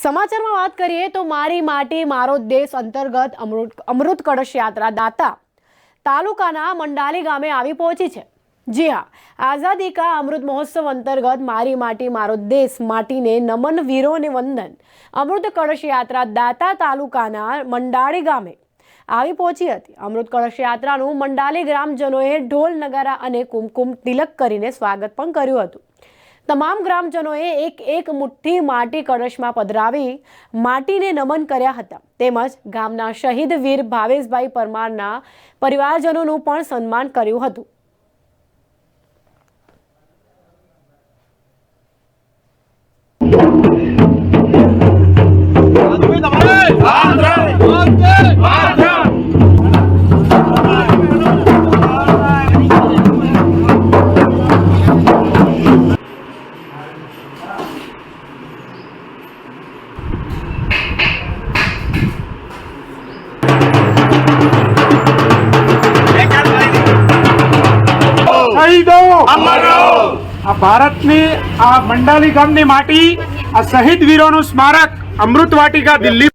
સમાચારમાં વાત કરીએ તો મારી માટી, મારો દેશ અંતર્ગત અમૃત અમૃત કળશ યાત્રા દાતા તાલુકાના મંડાલી ગામે આવી પહોંચી છે. જી હા, આઝાદી કા અમૃત મહોત્સવ અંતર્ગત મારી માટી, મારો દેશ માટીને નમન વીરોને વંદન અમૃત કળશ યાત્રા દાતા તાલુકાના મંડાળી ગામે આવી પહોંચી હતી. અમૃત કળશ યાત્રાનું મંડાલી ગ્રામજનોએ ઢોલ, નગારા અને કુમકુમ તિલક કરીને સ્વાગત પણ કર્યું હતું. તમામ ગ્રામજનોએ એક એક મુઠ્ઠી માટી કળશમાં પધરાવી માટીને નમન કર્યા હતા. તેમજ ગામના શહીદ વીર ભાવેશભાઈ પરમારના પરિવારજનોનું પણ સન્માન કર્યું હતું. શહીદો આ ભારતની આ મંડાલી ગામની માટી આ શહીદ વીરોનું સ્મારક અમૃત વાટિકા દિલ્હી